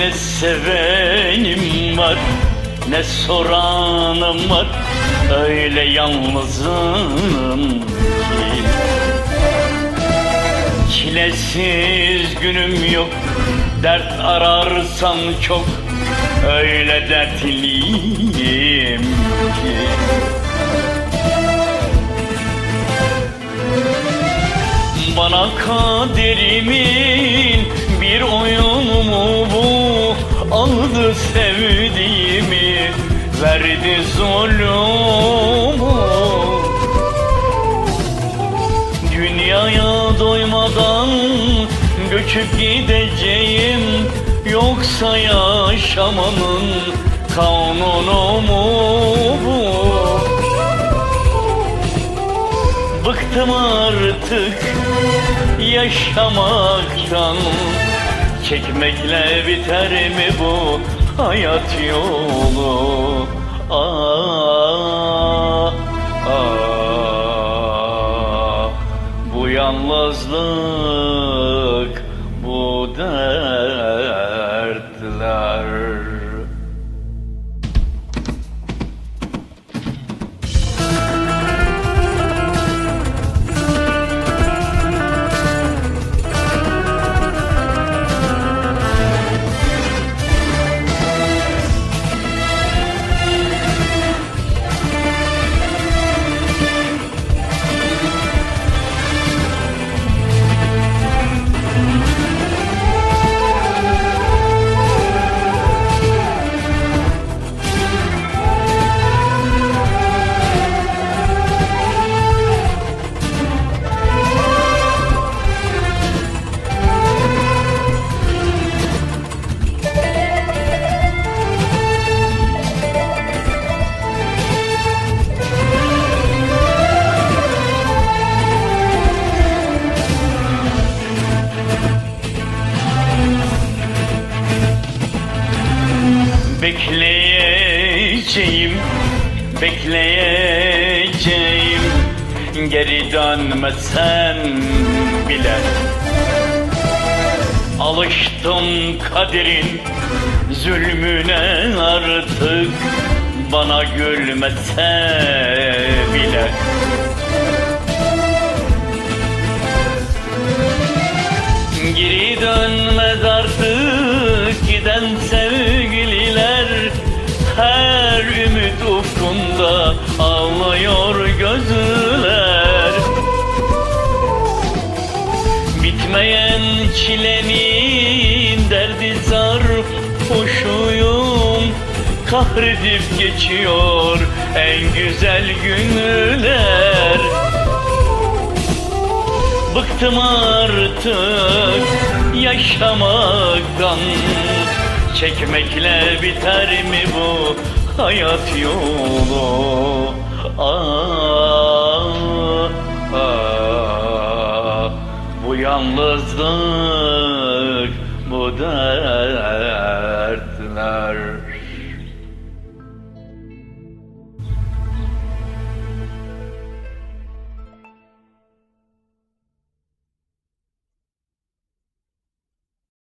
Ne sevenim var ne soranım var Öyle yalnızım ki. Çilesiz günüm yok Dert ararsan çok Öyle dertliyim ki. Bana kaderimin bir oyunu mu bu. Aldı sevdiğimi verdi zulümü. Dünyaya doymadan göçüp gideceğim Yoksa yaşamanın kanunu mu bu. Bıktım artık yaşamaktan Çekmekle biter mi bu hayat yolu? Ah, ah, Bu yalnızlık, bu dertler Bekleyeceğim, bekleyeceğim. Geri dönmesen bile. Alıştım kaderin zulmüne artık. Bana gülmese bile. Geri dönmez artık giden Her ümit ufkunda ağlıyor gözler. Bitmeyen çilenin derdi sarhoşuyum Kahredip geçiyor en güzel günler. Bıktım artık yaşamaktan Çekmekle biter mi bu hayat yolu? Ah, ah, bu yalnızlık,